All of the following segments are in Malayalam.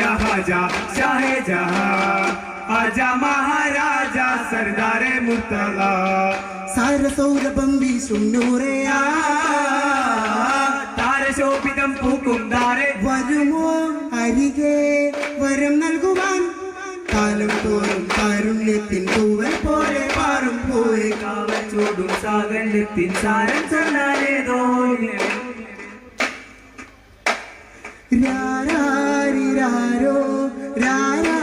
राजा शाहे जहां आजा महाराजा सरदारे मुर्तला സാരസൗരഭം വീശും നൂറയാ താരശോഭിതം പൂക്കും താരെ വരുമോ അരികെ വരം നൽകുവാൻ കാലം തോറും കാരുണ്യത്തിൻ തൂവൽ പോലെ പാറും പോയി കാവച്ചോടും സാഗല്യത്തിൻ സാരം ചൊല്ലാനേതോ രാരാരിരാരോ രാരാരിരാരോ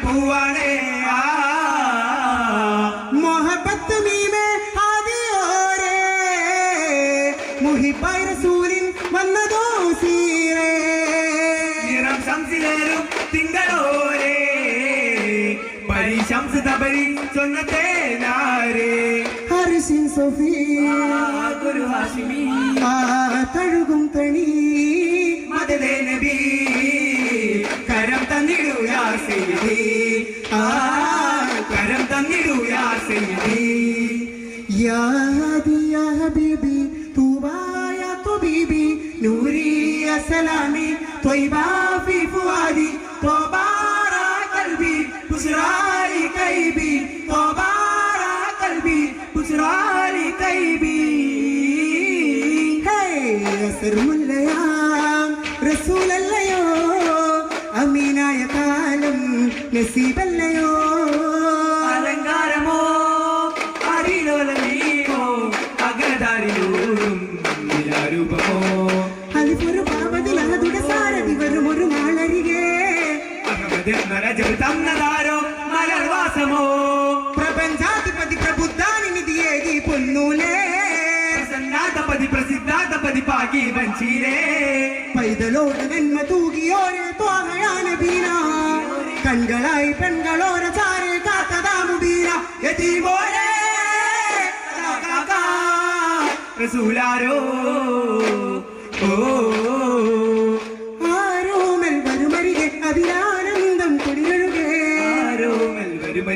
പൂവാണേ. മൊഹബത്ത് നീമേ ആദിയോരെ. മുഹിബായ് റസൂലിൻ വന്നതോ സീറേ. നിറം ശംസിലേറും തിങ്കളോരേ. പരി ശംസ് തപരി ചൊന്നത്തേനാരേ ഹർഷിൻ സൊഫീ. ഗുരു ഹാഷിമി. തഴുകും തണി. മദദേ നബി. സയ്യിദി യാ ഹദി യാ ഹബീബി തൂബാ യാ തുബീബി നൂരി യാ സലാമി ത്വയ്ബാ ഫി ഫുആദി തോബാറാ കൽബി ബുസ്റാലി കൈബി തോബാറാ കൽബി ബുസ്റാലി കൈബി. ഹേ അസർമുല്ലയാം റസൂലല്ലയോ അമീനായ കാലം നസീബല്ലയോ. അലങ്കാരമോ നരജബ് തന്നതാരോ? മലർവാസമോ? പ്രപഞ്ചാധിപതി പ്രബുദ്ധാനി നിധിയേകി പൊന്നൂലേ. പ്രസന്നാതപതി പ്രസിദ്ധാതപതി പാകി വഞ്ചീരേ പൈതലോട് നന്മ തൂകിയോരെ ത്വാഹയാന ബീന. കൺകളായി പെൺകളോര ചാരെ കാത്തതാമുബീന യതീമോരേ കാക്കാ. റസൂലാരോ? ഓ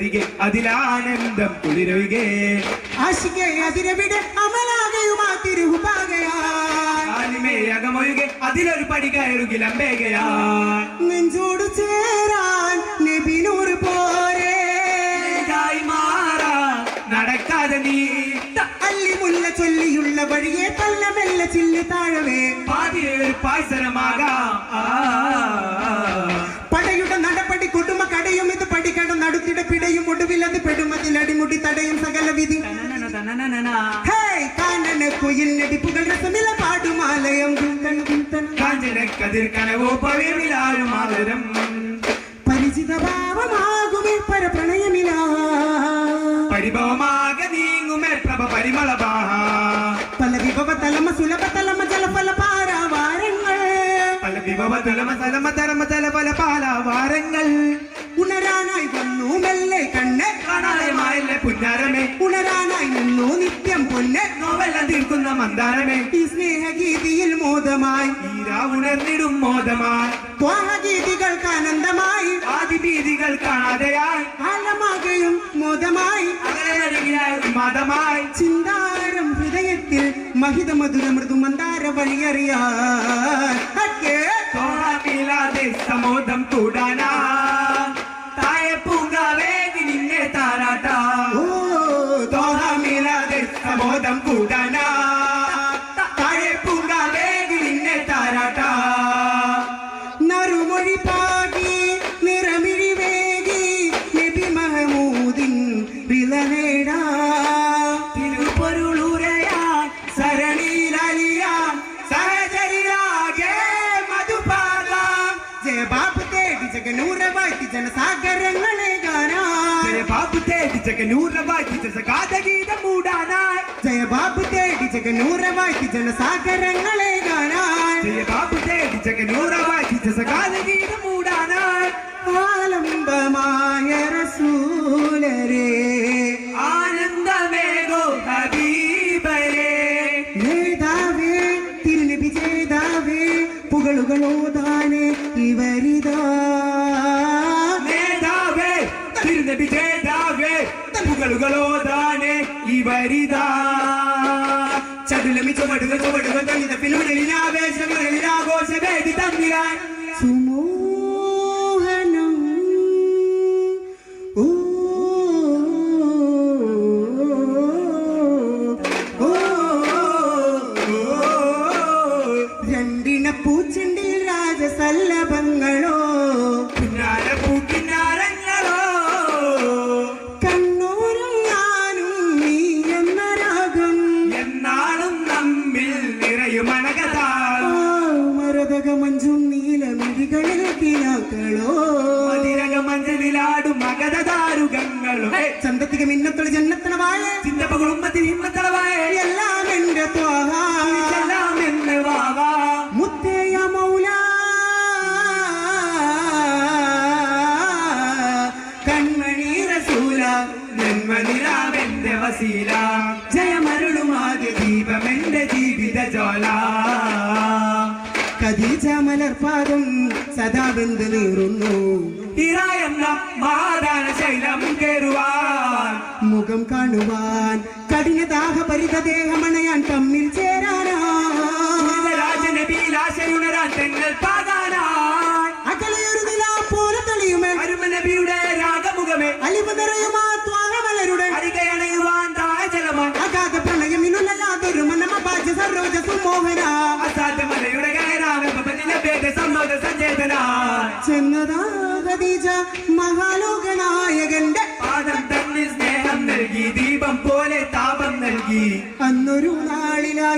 മെൽവരുമരികെ അതിലാനന്ദം കുളിരൊഴുകേ ആശികെ അതിരവിടെ അമലാകയുമാ തിരുപാകയാലിമേ അകമൊഴുകെ അതിലൊരു പടി കയറുകിലമ്പേകയാ നെഞ്ചോട് ചേരാൻ നബിനൂർ പോരേ. മാറാ നടക്കാതെ നീ. മുല്ല ചൊല്ലിയുള്ള വഴിയെ തല്ലമെല്ല ചില്ലി താഴവേ. പാതിയൊരു പായ്സരമാകാം ആ. അടിമുടി തടയും സകല വിധി. കുയിൽ നടിപ്പുകൾ രസമില പാടുമാലയം. കുന്തൻ കുന്തൻ കാഞ്ചന കതിർ കനവോ പവേമിലാരും ആദരം. പരിചിത ഭാവമാകുമേ പരപ്രണയമില. പരിഭവമാക നീങ്ങുമേ പ്രഭ പരിമള പല വിഭവ തലമ സുലഭ തലമ ജലഫല പാരാവാരങ്ങൾ പല വിഭവ തലമ തലമ തലമ തല പല പാലാവാരങ്ങൾ. കണ്ണ് കാണായമായല്ലേ പുന്നാരമേ. ഉണരാനായി നിന്നു നിത്യം പൊന്നെ നോവെല്ലാം തീർക്കുന്ന മന്ദാരമേ. ഈ സ്നേഹഗീതിയിൽ മോദമായി. ഈരാ ഉണർന്നിടും മോദമായി. ത്വാഹഗീതികൾക്ക് ആനന്ദമായി ആദിഭീതികൾ കാണാതെയായി. ആലമാകയും മോദമായി. മതമായി ചിന്താരം ഹൃദയത്തിൽ മഹിത മധുര മൃദു മന്ദാര വഴിയറിയാ സമോദം കൂടാനാ ബാബു തേടിച്ചൊക്കെ നൂറ് ജനസാഗരങ്ങളെ സകാതഗീതം മൂടാനായി ജയബാബു തേടി ജഗനൂറവാക്കി ജനസാഗരങ്ങളെ കാണാൻ ജയ ബാബു തേടി നൂറ് വായിച്ച സകാതഗീതം മൂടാനായി ചടുലമി ചുവടുകൾ ചുവടുകൾ തന്നിത ഫിലിമിൽ ആഘോഷ വേദി തന്നിരാൻ സുമോഹനം കാണുവാൻ കഠിന ദാഹപരിത ദേഹമണയാൻ തമ്മിൽ ചേരാനാ. രാജനബിയിലാശയുണരാൻ തെങ്ങൾ പാകാനാൻ അകലെയൊരു നില പോലെ തെളിയുമേ. അരുമ നബിയുടെ രാഗമുഖമേ. അലിവ് നിറയുമാ ത്വാഗമലരുടെ അരികയണയുവാൻ താഴലമാൻ അഗാധ പ്രണയമിനുള്ളതൊരു മനമപാച സരോജ സുമോഹന. അസാധ്യമലയുടെ ഗയനാമേദ സമ്മത സഞ്ചേതന ചെന്നതാ ഖദീജ മഹാലോകനായകന്റെ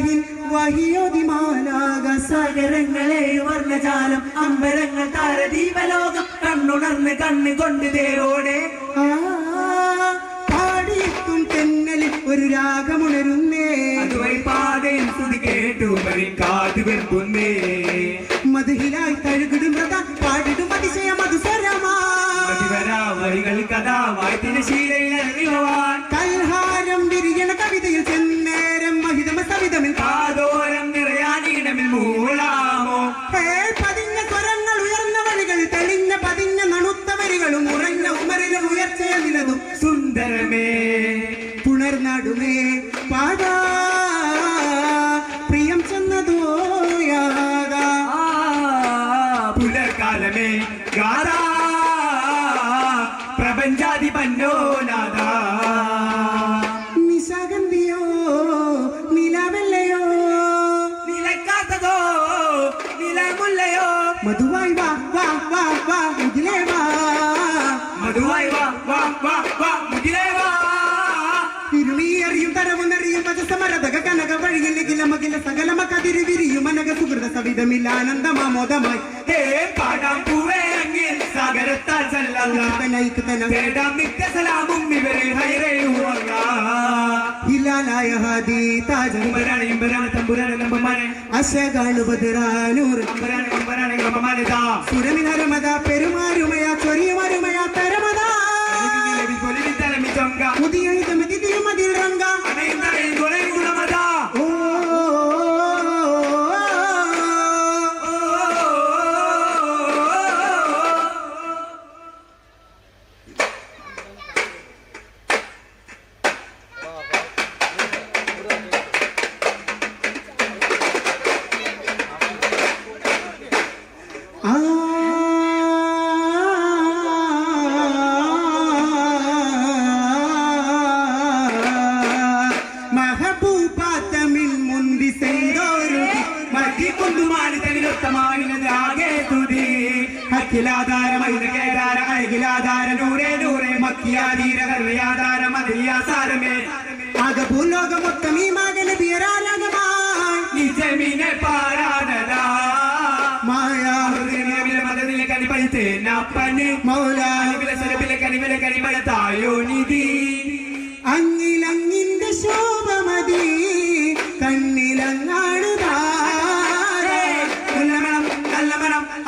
നാളിലാഹിൻ വഹിയോതിമാലാക സാഗരങ്ങളെ വർണജാലം അമ്പരങ്ങൾ താരദീപലോകം കണ്ണുണർന്ന് കണ്ണ് കൊണ്ട് തേരോടെ. പാടിയെത്തും തെന്നലിൽ ഒരു രാഗമുണരുന്നേ. അതുവഴി സ്തുതി കേട്ടു വഴി കാതു വെറുക്കുന്നേ മധുഹിലായി തഴുകിടും മകില സകലമ കതിരി വിരിയും അനക സുഹൃത സവിധമില്ല ആനന്ദമാമോദമായി. ഹേ പാടാം പൂവേ അങ്ങിൽ. നിത്യ സലാമും ഇവരിൽ ഹിലാലായ ഹാദി താജ ഇമ്പരാണ് ഇമ്പരാണ് തമ്പുരാണ് നമ്പമാനെ അശകാണുപതിറാനൂർ അമ്പരാണ് അമ്പരാണ് നമ്പമാനെ താ സുരമിൻ ഹരമത പെരുമാരുമയ ചൊരിയുമരുമയ തരമത. പുതിയ ആ. മഹബൂബാത്തമിൽ മുന്തി സെന്തോരു ആകെ ഭൂലോകം മൊത്തം ഈ മകന് ബിയരാലകമായി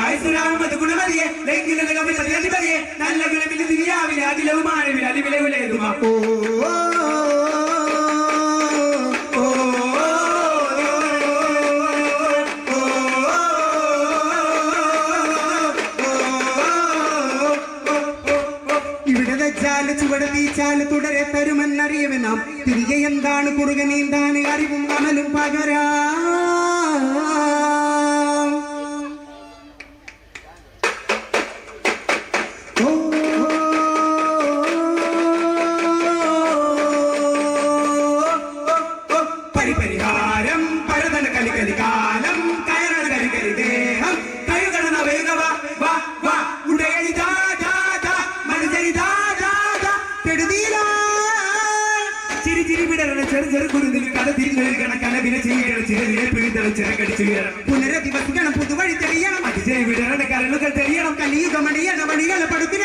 ആയുസ്സുരാമത് ഗുണമതിയെ ഓ വെച്ചാൽ ചുവട് തീച്ചാൽ തുടരെ തരുമെന്നറിയവനാം തിരികെ എന്താണ് കുറുകെ അറിവും അമലും പകരാ പിഴുതണ ചിറകടിച്ചു വീഴണം പുനരധിവസിക്കണം പുതുവഴി തെളിയണം അതിജയ വിടരണ കരളുകൾ തെളിയണം കലിയുഗമണിയണ വഴികൾ പടുത്തിനോ